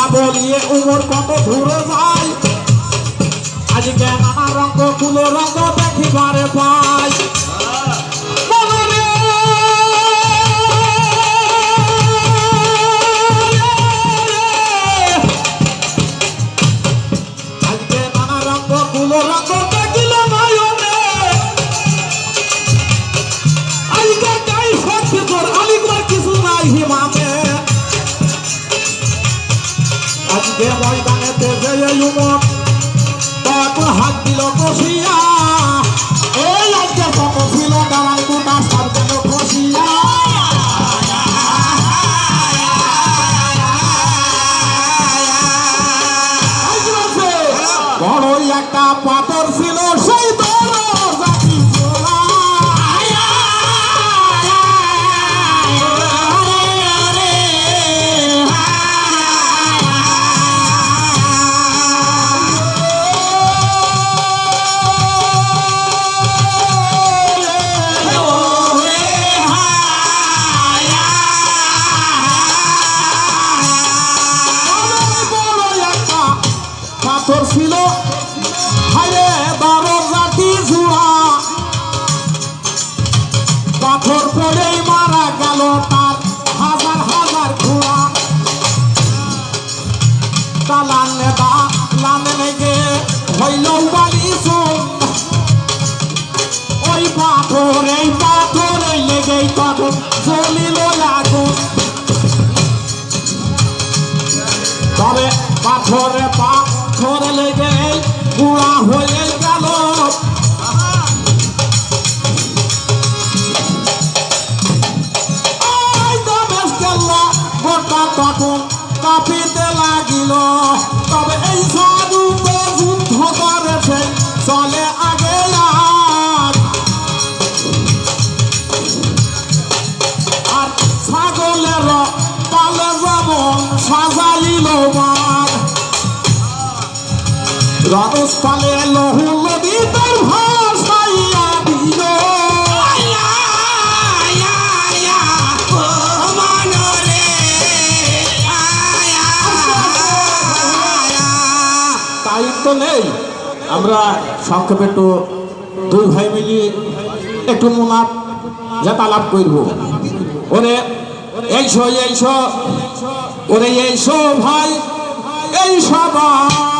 বিসমিল্লাহ বলিয়ে উমর কত দূরে যায়? আজকে নানা রঙ্গ কুলো রঙ দেখিবারে পাই। ময়দানেতে গেলে উমর তারপর হাত দিল কষিয়া। এই লজ্জা ছিল দাঁড়াই পাথর তার হাজার হাজার ঘোড়া তালানে দা লানে লেগে হইল ওই পাথর, এই পাথর লেগেই তখন জ্বলিল আগুন। তবে পাথরে পাথর লেগে গুড়া হয়ে গেল। লহু নেই। আমরা সংক্ষেপে একটু দুই ভাই মিলিয়ে একটু মুনাফ যাতালাপ করব। ওরে এইসো এইসো ওরে এইসো ভাই, এই সবাই।